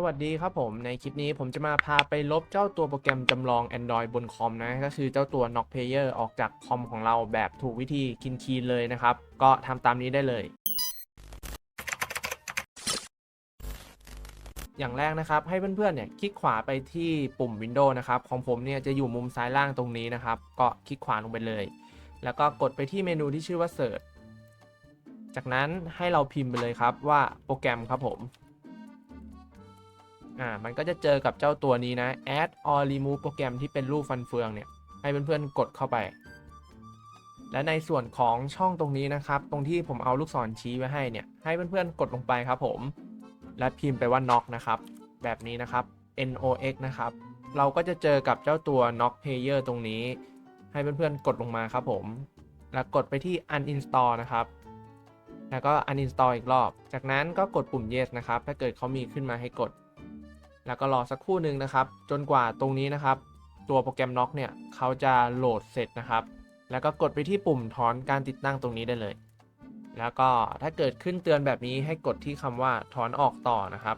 สวัสดีครับผมในคลิปนี้ผมจะมาพาไปลบเจ้าตัวโปรแกรมจำลอง Android บนคอมนะ ก็คือเจ้าตัว Knock Player ออกจากคอมของเราแบบถูกวิธีคินคีนเลยนะครับ ก็ทำตามนี้ได้เลย อย่างแรกนะครับ ให้เพื่อนๆเนี่ยคลิกขวาไปที่ปุ่ม Windows นะครับของผมเนี่ยจะอยู่มุมซ้ายล่างตรงนี้นะครับ ก็คลิกขวาลงไปเลย แล้วก็กดไปที่เมนูที่ชื่อว่า Search จากนั้นให้เราพิมพ์ไปเลยครับว่าโปรแกรมครับผม อ่ามันก็จะเจอกับเจ้าตัวนี้นะ add or remove โปรแกรมที่เป็นรูปฟันเฟืองเนี่ยให้เพื่อนๆกดเข้าไป และในส่วนของช่องตรงนี้นะครับ ตรงที่ผมเอาลูกศรชี้ไว้ให้เนี่ยให้เพื่อนๆกดลงไปครับผม และพิมพ์ไปว่า knock นะครับ แบบนี้นะครับ nox นะครับ เราก็จะเจอกับเจ้าตัว knock player ตรงนี้ ให้เพื่อนๆกดลงมาครับผม แล้วกดไปที่ uninstall นะครับแล้วก็ uninstall อีกรอบ จากนั้นก็กดปุ่ม yes นะครับ ถ้าเกิดเขามีขึ้นมาให้กด แล้วก็รอสักครู่หนึ่งนะครับ จนกว่าตรงนี้นะครับ ตัวโปรแกรม Knock เนี่ยเขาจะโหลดเสร็จนะครับ แล้วก็กดไปที่ปุ่มถอนการติดตั้งตรงนี้ได้เลย แล้วก็ถ้าเกิดขึ้นเตือนแบบนี้ให้กดที่คำว่าถอนออกต่อนะครับ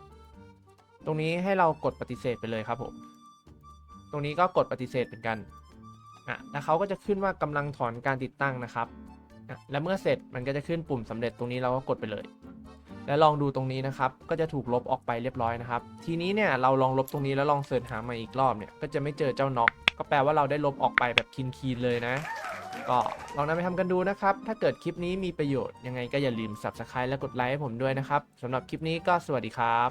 ตรงนี้ให้เรากดปฏิเสธไปเลยครับผมตรงนี้ก็กดปฏิเสธเหมือนกันอะแล้วเขาก็จะขึ้นว่ากำลังถอนการติดตั้งนะครับอะและเมื่อเสร็จมันก็จะขึ้นปุ่มสำเร็จตรงนี้เราก็กดไปเลย และลองดูตรงนี้นะครับ ก็จะถูกลบออกไปเรียบร้อยนะครับ ทีนี้เนี่ยเราลองลบตรงนี้แล้วลองเสิร์ชหามาอีกรอบเนี่ย ก็จะไม่เจอเจ้าน็อก ก็แปลว่าเราได้ลบออกไปแบบคินคีนๆเลยนะ ก็ลองนำไปทำกันดูนะครับ ถ้าเกิดคลิปนี้มีประโยชน์ยังไงก็อย่าลืม subscribe และกดไลค์ให้ผมด้วยนะครับสำหรับคลิปนี้ก็สวัสดีครับ